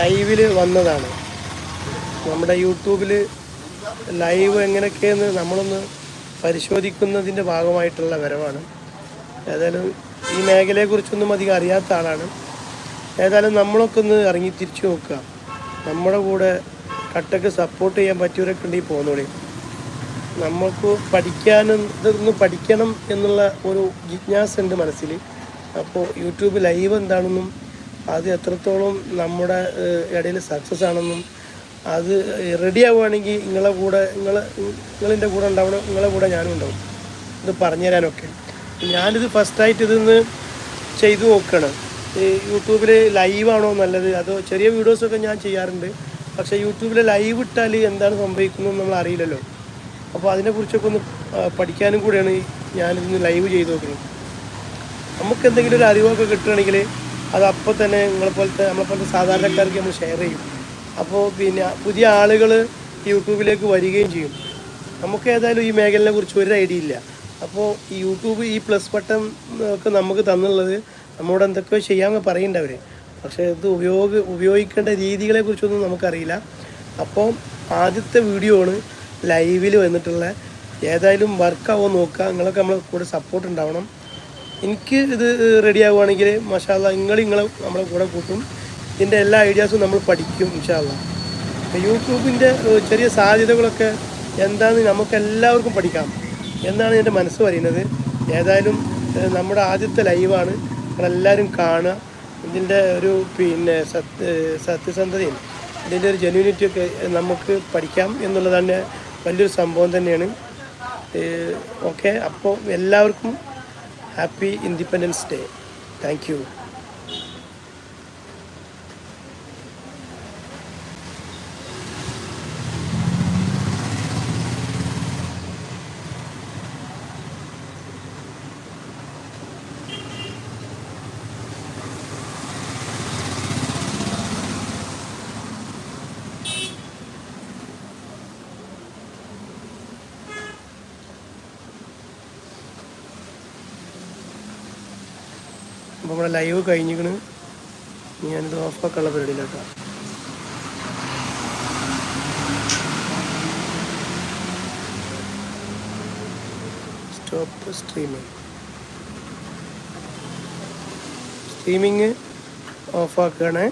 ലൈവിൽ വന്നതാണ്. നമ്മുടെ യൂട്യൂബിൽ ലൈവ് എങ്ങനെയൊക്കെയെന്ന് നമ്മളൊന്ന് പരിശോധിക്കുന്നതിന്റെ ഭാഗമായിട്ടുള്ള വരവാണ്. ഏതായാലും ഈ മേഖലയെക്കുറിച്ചൊന്നും അധികം അറിയാത്ത ആളാണ്. ഏതായാലും നമ്മളൊക്കെ ഒന്ന് ഇറങ്ങി തിരിച്ചു നോക്കുക. നമ്മുടെ കൂടെ കട്ടക്ക് സപ്പോർട്ട് ചെയ്യാൻ പറ്റിയവരൊക്കെ ഉണ്ടെങ്കിൽ പോകുന്നോളി നമ്മൾക്ക് പഠിക്കാനും ഇതൊന്ന് പഠിക്കണം എന്നുള്ള ഒരു ജിജ്ഞാസ ഉണ്ട് മനസ്സിൽ അപ്പോൾ യൂട്യൂബ് ലൈവ് എന്താണെന്നും അത് എത്രത്തോളം നമ്മുടെ ഇടയിൽ സക്സസ് ആണെന്നും അത് റെഡി ആവുകയാണെങ്കിൽ നിങ്ങളെ കൂടെ നിങ്ങൾ നിങ്ങളിന്റെ കൂടെ ഉണ്ടാവണം നിങ്ങളെ കൂടെ ഞാനും ഉണ്ടാവും. ഇത് പറഞ്ഞു തരാനൊക്കെ. ഞാനിത് ഫസ്റ്റായിട്ട് ഇതിന്ന് ചെയ്തു നോക്കണം. ഈ യൂട്യൂബിൽ ലൈവാണോ നല്ലത്? അതോ ചെറിയ വീഡിയോസൊക്കെ ഞാൻ ചെയ്യാറുണ്ട്. പക്ഷേ യൂട്യൂബിൽ ലൈവ് ഇട്ടാൽ എന്താണ് സംഭവിക്കുന്നത് നമ്മൾ അറിയില്ലല്ലോ. അപ്പോൾ അതിനെക്കുറിച്ചൊക്കെ ഒന്ന് പഠിക്കാനും കൂടിയാണ് ഞാനിന്ന് ലൈവ് ചെയ്ത് നോക്കുന്നത്. നമുക്ക് എന്തെങ്കിലും ഒരു അറിവൊക്കെ കിട്ടുകയാണെങ്കിൽ അത് അപ്പോൾ തന്നെ നിങ്ങളെ പോലത്തെ നമ്മളെ പോലത്തെ സാധാരണക്കാർക്ക് നമ്മൾ ഷെയർ ചെയ്യും. അപ്പോൾ പിന്നെ പുതിയ ആളുകൾ യൂട്യൂബിലേക്ക് വരികയും ചെയ്യും. നമുക്ക് ഏതായാലും ഈ മേഖലയെ കുറിച്ച് ഒരു ഐഡിയ ഇല്ല. അപ്പോൾ ഈ യൂട്യൂബ് ഈ പ്ലസ് ബട്ടൺ ഒക്കെ നമുക്ക് തന്നുള്ളത് നമ്മോട് എന്തൊക്കെയോ ചെയ്യാമെന്ന് പറയുന്നുണ്ട് അവർ പക്ഷേ ഇത് ഉപയോഗ ഉപയോഗിക്കേണ്ട രീതികളെ കുറിച്ചൊന്നും നമുക്കറിയില്ല. അപ്പോൾ ആദ്യത്തെ വീഡിയോ ആണ് ലൈവിൽ വന്നിട്ടുള്ള. ഏതായാലും വർക്കാവോ നോക്കുക നിങ്ങളൊക്കെ നമ്മളെ കൂടെ സപ്പോർട്ട് ഉണ്ടാവണം. എനിക്ക് ഇത് റെഡി ആവുകയാണെങ്കിൽ മഷാല്ല നിങ്ങൾ നിങ്ങളെ നമ്മളെ കൂടെ കൂട്ടും. ഇതിന്റെ എല്ലാ ഐഡിയാസും നമ്മൾ പഠിക്കും ഇൻഷാല്ല യൂട്യൂബിന്റെ ചെറിയ സാധ്യതകളൊക്കെ എന്താണെന്ന് നമുക്ക് എല്ലാവർക്കും പഠിക്കാം. എന്നാണ് എന്റെ മനസ്സ് പറയുന്നത്. ഏതായാലും നമ്മുടെ ആദ്യത്തെ ലൈവാണ് നിങ്ങളെല്ലാവരും കാണുക. ഇതിന്റെ ഒരു പിന്നെ സത്യ സത്യസന്ധതയും ഇതിന്റെ ഒരു ജെന്യൂനിറ്റി ഒക്കെ നമുക്ക് പഠിക്കാം എന്നുള്ളത് തന്നെ വലിയൊരു സംഭവം തന്നെയാണ്. ഓക്കെ. അപ്പോൾ എല്ലാവർക്കും happy Independence Day. Thank you. അപ്പോൾ നമ്മുടെ ലൈവ് കഴിഞ്ഞിക്കണ് ഞാനിത് ഓഫാക്കാനുള്ള പരിപാടിയിലാക്കാം സ്റ്റോപ്പ് സ്ട്രീമിങ് സ്ട്രീമിങ് ഓഫാക്കുകയാണേ